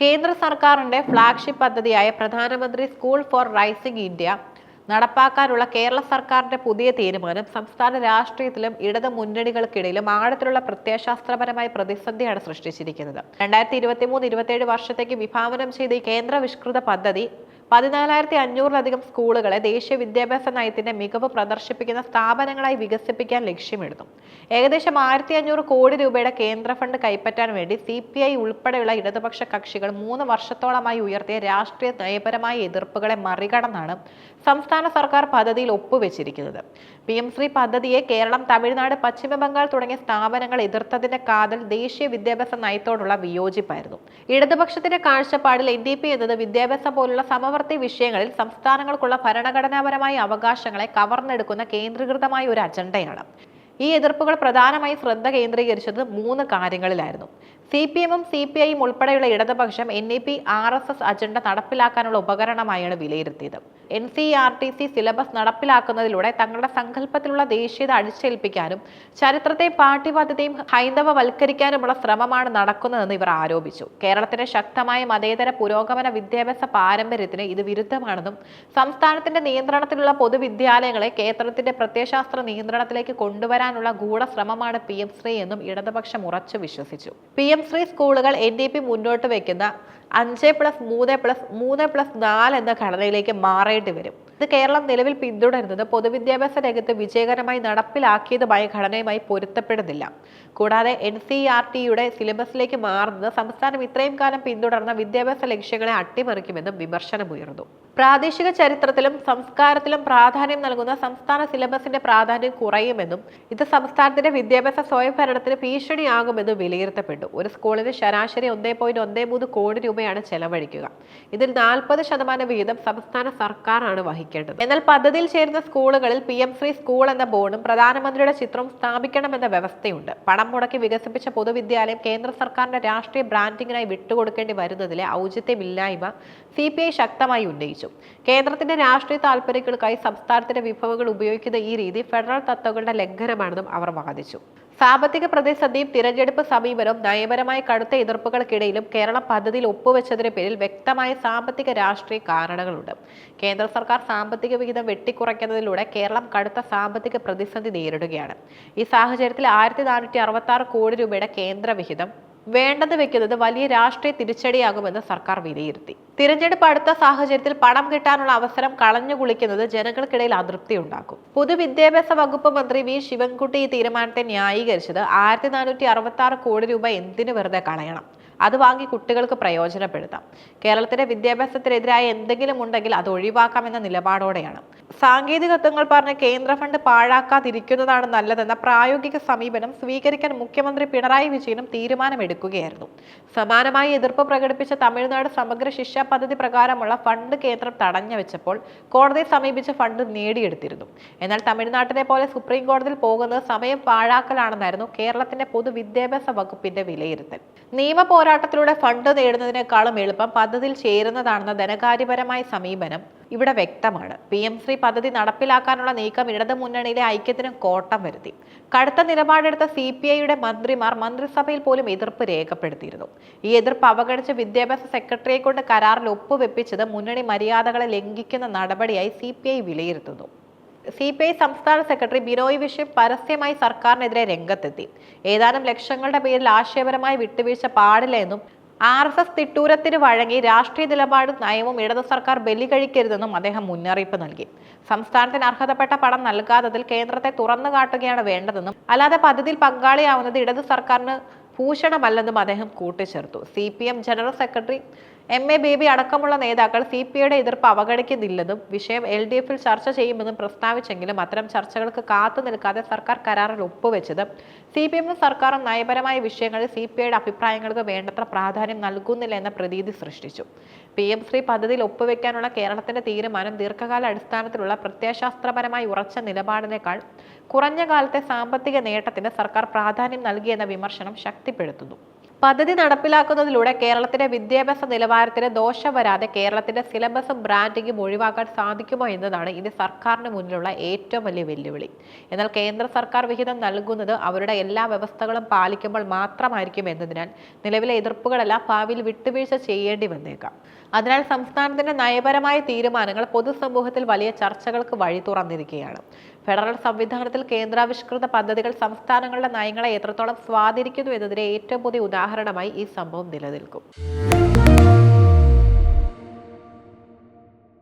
കേന്ദ്ര സർക്കാരിന്റെ ഫ്ളാഗ്ഷിപ്പ് പദ്ധതിയായ പ്രധാനമന്ത്രി സ്കൂൾ ഫോർ റൈസിംഗ് ഇന്ത്യ നടപ്പാക്കാനുള്ള കേരള സർക്കാരിന്റെ പുതിയ തീരുമാനം സംസ്ഥാന രാഷ്ട്രീയത്തിലും ഇടത് മുന്നണികൾക്കിടയിലും ആഴത്തിലുള്ള പ്രത്യയശാസ്ത്രപരമായ പ്രതിസന്ധിയാണ് സൃഷ്ടിച്ചിരിക്കുന്നത്. രണ്ടായിരത്തി ഇരുപത്തി മൂന്ന് ഇരുപത്തിയേഴ് വർഷത്തേക്ക് വിഭാവനം ചെയ്ത ഈ കേന്ദ്ര വിഷ്കൃത പദ്ധതി പതിനാലായിരത്തി അഞ്ഞൂറിലധികം സ്കൂളുകളെ ദേശീയ വിദ്യാഭ്യാസ നയത്തിന്റെ മികവ് പ്രദർശിപ്പിക്കുന്ന സ്ഥാപനങ്ങളായി വികസിപ്പിക്കാൻ ലക്ഷ്യമിടുന്നു. ഏകദേശം ആയിരത്തി അഞ്ഞൂറ് കോടി രൂപയുടെ കേന്ദ്ര ഫണ്ട് കൈപ്പറ്റാൻ വേണ്ടി സി പി ഐ ഉൾപ്പെടെയുള്ള ഇടതുപക്ഷ കക്ഷികൾ മൂന്ന് വർഷത്തോളമായി ഉയർത്തിയ രാഷ്ട്രീയ നയപരമായ എതിർപ്പുകളെ മറികടന്നാണ് സംസ്ഥാന സർക്കാർ പദ്ധതിയിൽ ഒപ്പുവെച്ചിരിക്കുന്നത്. പി എം ശ്രീ പദ്ധതിയെ കേരളം തമിഴ്നാട് പശ്ചിമ ബംഗാൾ തുടങ്ങിയ സ്ഥാപനങ്ങൾ എതിർത്തതിന്റെ കാതൽ ദേശീയ വിദ്യാഭ്യാസ നയത്തോടുള്ള വിയോജിപ്പായിരുന്നു. ഇടതുപക്ഷത്തിന്റെ കാഴ്ചപ്പാടിൽ എൻ ഡി പി എന്നത് വിദ്യാഭ്യാസം പോലുള്ള സമവർത്തി വിഷയങ്ങളിൽ സംസ്ഥാനങ്ങൾക്കുള്ള ഭരണഘടനാപരമായ അവകാശങ്ങളെ കവർന്നെടുക്കുന്ന കേന്ദ്രീകൃതമായ ഒരു അജണ്ടയാണ്. ഈ എതിർപ്പുകൾ പ്രധാനമായി ശ്രദ്ധ കേന്ദ്രീകരിച്ചത് മൂന്ന് കാര്യങ്ങളിലായിരുന്നു. സി പി എമ്മും സി പി ഐയും ഉൾപ്പെടെയുള്ള ഇടതുപക്ഷം N E P R S S agenda നടപ്പിലാക്കാനുള്ള ഉപകരണമായാണ് വിലയിരുത്തിയത്. N C R T C syllabus നടപ്പിലാക്കുന്നതിലൂടെ തങ്ങളുടെ സങ്കല്പത്തിലുള്ള ദേശീയത അടിച്ചേൽപ്പിക്കാനും ചരിത്രത്തെ പാർട്ടിവാദ്യതയും ഹൈന്ദവവൽക്കരിക്കാനുമുള്ള ശ്രമമാണ് നടക്കുന്നതെന്ന് ഇവർ ആരോപിച്ചു. കേരളത്തിന്റെ ശക്തമായ മതേതര പുരോഗമന വിദ്യാഭ്യാസ പാരമ്പര്യത്തിന് ഇത് വിരുദ്ധമാണെന്നും സംസ്ഥാനത്തിന്റെ നിയന്ത്രണത്തിലുള്ള പൊതുവിദ്യാലയങ്ങളെ കേന്ദ്രത്തിന്റെ പ്രത്യയശാസ്ത്ര നിയന്ത്രണത്തിലേക്ക് കൊണ്ടുവരാനുള്ള ഗൂഢശ്രമമാണ് പി എം ശ്രീ എന്നും ഇടതുപക്ഷം ഉറച്ചു വിശ്വസിച്ചു. പി എം ശ്രീ സ്കൂളുകൾ എൻ ഡി പി മുന്നോട്ട് വയ്ക്കുന്ന അഞ്ച് പ്ലസ് മൂന്ന് പ്ലസ് മൂന്ന് പ്ലസ് നാല് എന്ന ഘടനയിലേക്ക് മാറേണ്ടി വരും. ഇത് കേരളം നിലവിൽ പിന്തുടരുന്നത് പൊതുവിദ്യാഭ്യാസ രംഗത്ത് വിജയകരമായി നടപ്പിലാക്കിയതുമായ ഘടനയുമായി പൊരുത്തപ്പെടുന്നില്ല. കൂടാതെ എൻ സി ആർ ടിയുടെ സിലബസിലേക്ക് മാറുന്നത് സംസ്ഥാനം ഇത്രയും കാലം പിന്തുടർന്ന വിദ്യാഭ്യാസ ലക്ഷ്യങ്ങളെ അട്ടിമറിക്കുമെന്നും വിമർശനമുയർന്നു പ്രാദേശിക ചരിത്രത്തിലും സംസ്കാരത്തിലും പ്രാധാന്യം നൽകുന്ന സംസ്ഥാന സിലബസിന്റെ പ്രാധാന്യം കുറയുമെന്നും ഇത് സംസ്ഥാനത്തിന്റെ വിദ്യാഭ്യാസ സ്വയംഭരണത്തിന് ഭീഷണിയാകുമെന്നും വിലയിരുത്തപ്പെട്ടു. ഒരു സ്കൂളിന് ശരാശരി ഒന്നേ പോയിന്റ് ഒന്നേ മൂന്ന് കോടി രൂപയാണ് ചെലവഴിക്കുക. ഇതിൽ നാൽപ്പത് ശതമാനം വീതം സംസ്ഥാന സർക്കാരാണ് വഹിക്കേണ്ടത് എന്നാൽ പദ്ധതിയിൽ ചേരുന്ന സ്കൂളുകളിൽ പി എം ശ്രീ സ്കൂൾ എന്ന ബോർഡും പ്രധാനമന്ത്രിയുടെ ചിത്രവും സ്ഥാപിക്കണമെന്ന വ്യവസ്ഥയുണ്ട്. പണം മുടക്കി വികസിപ്പിച്ച പൊതുവിദ്യാലയം കേന്ദ്ര സർക്കാരിന്റെ രാഷ്ട്രീയ ബ്രാൻഡിങ്ങിനായി വിട്ടുകൊടുക്കേണ്ടി വരുന്നതിലെ ഔചിത്യമില്ലായ്മ സി പി ഐ ശക്തമായി ഉന്നയിച്ചു. കേന്ദ്രത്തിന്റെ രാഷ്ട്രീയ താൽപര്യങ്ങൾക്കായി സംസ്ഥാനത്തിന്റെ വിഭവങ്ങൾ ഉപയോഗിക്കുന്ന ഈ രീതി ഫെഡറൽ തത്വങ്ങളുടെ ലംഘനമാണെന്നും അവർ വാദിച്ചു. സാമ്പത്തിക പ്രതിസന്ധിയും തിരഞ്ഞെടുപ്പ് സമീപനവും നയപരമായ കടുത്ത എതിർപ്പുകൾക്കിടയിലും കേരളം പദ്ധതിയിൽ ഒപ്പുവെച്ചതിന് പേരിൽ വ്യക്തമായ സാമ്പത്തിക രാഷ്ട്രീയ കാരണങ്ങളുണ്ട്. കേന്ദ്ര സർക്കാർ സാമ്പത്തിക വിഹിതം വെട്ടിക്കുറയ്ക്കുന്നതിലൂടെ കേരളം കടുത്ത സാമ്പത്തിക പ്രതിസന്ധി നേരിടുകയാണ്. ഈ സാഹചര്യത്തിൽ ആയിരത്തി നാനൂറ്റി അറുപത്തി ആറ് കോടി രൂപയുടെ കേന്ദ്ര വിഹിതം വേണ്ടത് വെക്കുന്നത് വലിയ രാഷ്ട്രീയ തിരിച്ചടിയാകുമെന്ന് സർക്കാർ വിലയിരുത്തി. തിരഞ്ഞെടുപ്പ് അടുത്ത സാഹചര്യത്തിൽ പണം കിട്ടാനുള്ള അവസരം കളഞ്ഞു കുളിക്കുന്നത് ജനങ്ങൾക്കിടയിൽ അതൃപ്തി ഉണ്ടാക്കും. പൊതുവിദ്യാഭ്യാസ വകുപ്പ് മന്ത്രി വി. ശിവൻകുട്ടി ഈ തീരുമാനത്തെ ന്യായീകരിച്ചത് ആയിരത്തി നാനൂറ്റി അറുപത്തി ആറ് കോടി രൂപ എന്തിനു വെറുതെ കളയണം? അത് വാങ്ങി കുട്ടികൾക്ക് പ്രയോജനപ്പെടുത്താം. കേരളത്തിലെ വിദ്യാഭ്യാസത്തിനെതിരായ എന്തെങ്കിലും ഉണ്ടെങ്കിൽ അത് ഒഴിവാക്കാമെന്ന നിലപാടോടെയാണ്. സാങ്കേതികത്വങ്ങൾ പറഞ്ഞ് കേന്ദ്ര ഫണ്ട് പാഴാക്കാതിരിക്കുന്നതാണ് നല്ലതെന്ന പ്രായോഗിക സമീപനം സ്വീകരിക്കാൻ മുഖ്യമന്ത്രി പിണറായി വിജയനും തീരുമാനമെടുക്കുകയായിരുന്നു. സമാനമായി എതിർപ്പ് പ്രകടിപ്പിച്ച തമിഴ്നാട് സമഗ്ര ശിക്ഷാ പദ്ധതി പ്രകാരമുള്ള ഫണ്ട് കേന്ദ്രം തടഞ്ഞു വെച്ചപ്പോൾ കോടതിയെ സമീപിച്ച് ഫണ്ട് നേടിയെടുത്തിരുന്നു. എന്നാൽ തമിഴ്നാട്ടിനെ പോലെ സുപ്രീം കോടതിയിൽ പോകുന്നത് സമയം പാഴാക്കലാണെന്നായിരുന്നു കേരളത്തിന്റെ പൊതുവിദ്യാഭ്യാസ വകുപ്പിന്റെ വിലയിരുത്തൽ. നിയമ പോരാട്ടത്തിലൂടെ ഫണ്ട് നേടുന്നതിനേക്കാളും എളുപ്പം പദ്ധതിയിൽ ചേരുന്നതാണെന്ന ധനകാര്യപരമായ സമീപനം ഇവിടെ വ്യക്തമാണ്. പി എം ശ്രീ പദ്ധതി നടപ്പിലാക്കാനുള്ള നീക്കം ഇടതു മുന്നണിയിലെ ഐക്യത്തിന് കോട്ടം വരുത്തി. കടുത്ത നിലപാടെടുത്ത സി പി ഐയുടെ മന്ത്രിമാർ മന്ത്രിസഭയിൽ പോലും എതിർപ്പ് രേഖപ്പെടുത്തിയിരുന്നു. ഈ എതിർപ്പ് അവഗണിച്ച് വിദ്യാഭ്യാസ സെക്രട്ടറിയെ കൊണ്ട് കരാറിൽ ഒപ്പുവെപ്പിച്ചത് മുന്നണി മര്യാദകളെ ലംഘിക്കുന്ന നടപടിയായി സി വിലയിരുത്തുന്നു. സി പി ഐ സംസ്ഥാന സെക്രട്ടറി ബിനോയ് വിശ്വം പരസ്യമായി സർക്കാരിനെതിരെ രംഗത്തെത്തി. ഏതാനും ലക്ഷങ്ങളുടെ പേരിൽ ആശയപരമായി വിട്ടുവീഴ്ച പാടില്ല എന്നും ആർ എസ് എസ് തിട്ടൂരത്തിന് വഴങ്ങി രാഷ്ട്രീയ നിലപാടും നയവും ഇടതു സർക്കാർ ബലി കഴിക്കരുതെന്നും അദ്ദേഹം മുന്നറിയിപ്പ് നൽകി. സംസ്ഥാനത്തിന് അർഹതപ്പെട്ട പണം നൽകാത്തതിൽ കേന്ദ്രത്തെ തുറന്നു കാട്ടുകയാണ് വേണ്ടതെന്നും അല്ലാതെ പദ്ധതിയിൽ പങ്കാളിയാവുന്നത് ഇടതു സർക്കാരിന് ഭൂഷണമല്ലെന്നും അദ്ദേഹം കൂട്ടിച്ചേർത്തു. C general secretary M A Baby അടക്കമുള്ള നേതാക്കൾ സി പി ഐയുടെ എതിർപ്പ് അവഗണിക്കുന്നില്ലെന്നും വിഷയം എൽ ഡി എഫിൽ ചർച്ച ചെയ്യുമെന്നും പ്രസ്താവിച്ചെങ്കിലും അത്തരം ചർച്ചകൾക്ക് കാത്തു നിൽക്കാതെ സർക്കാർ കരാറിൽ ഒപ്പുവെച്ചത്. സി പി എമ്മും സർക്കാരും നയപരമായ വിഷയങ്ങളിൽ സി പി ഐയുടെ അഭിപ്രായങ്ങൾക്ക് വേണ്ടത്ര പ്രാധാന്യം നൽകുന്നില്ല എന്ന പ്രതീതി സൃഷ്ടിച്ചു. പി എം ശ്രീ പദ്ധതിയിൽ ഒപ്പുവെക്കാനുള്ള കേരളത്തിന്റെ തീരുമാനം ദീർഘകാല അടിസ്ഥാനത്തിലുള്ള പ്രത്യയശാസ്ത്രപരമായി ഉറച്ച നിലപാടിനേക്കാൾ കുറഞ്ഞ കാലത്തെ സാമ്പത്തിക നേട്ടത്തിന് സർക്കാർ പ്രാധാന്യം നൽകിയെന്ന വിമർശനം ശക്തിപ്പെടുത്തുന്നു. പദ്ധതി നടപ്പിലാക്കുന്നതിലൂടെ കേരളത്തിന്റെ വിദ്യാഭ്യാസ നിലവാരത്തിന് ദോഷം വരാതെ കേരളത്തിന്റെ സിലബസും ബ്രാൻഡിങ്ങും ഒഴിവാക്കാൻ സാധിക്കുമോ എന്നതാണ് ഇനി സർക്കാരിന് മുന്നിലുള്ള ഏറ്റവും വലിയ വെല്ലുവിളി. എന്നാൽ കേന്ദ്ര സർക്കാർ വിഹിതം നൽകുന്നത് അവരുടെ എല്ലാ വ്യവസ്ഥകളും പാലിക്കുമ്പോൾ മാത്രമായിരിക്കും എന്നതിനാൽ നിലവിലെ എതിർപ്പുകളെല്ലാം ഭാവിയിൽ വിട്ടുവീഴ്ച ചെയ്യേണ്ടി വന്നേക്കാം. അതിനാൽ സംസ്ഥാനത്തിന്റെ നയപരമായ തീരുമാനങ്ങൾ പൊതുസമൂഹത്തിൽ വലിയ ചർച്ചകൾക്ക് വഴി തുറന്നിരിക്കുകയാണ്. ഫെഡറൽ സംവിധാനത്തിൽ കേന്ദ്രാവിഷ്കൃത പദ്ധതികൾ സംസ്ഥാനങ്ങളുടെ നയങ്ങളെ എത്രത്തോളം സ്വാധീനിക്കുന്നു എന്നതിന് ഏറ്റവും പുതിയ ഉദാഹരണമായി ഈ സംഭവം നിലനിൽക്കും.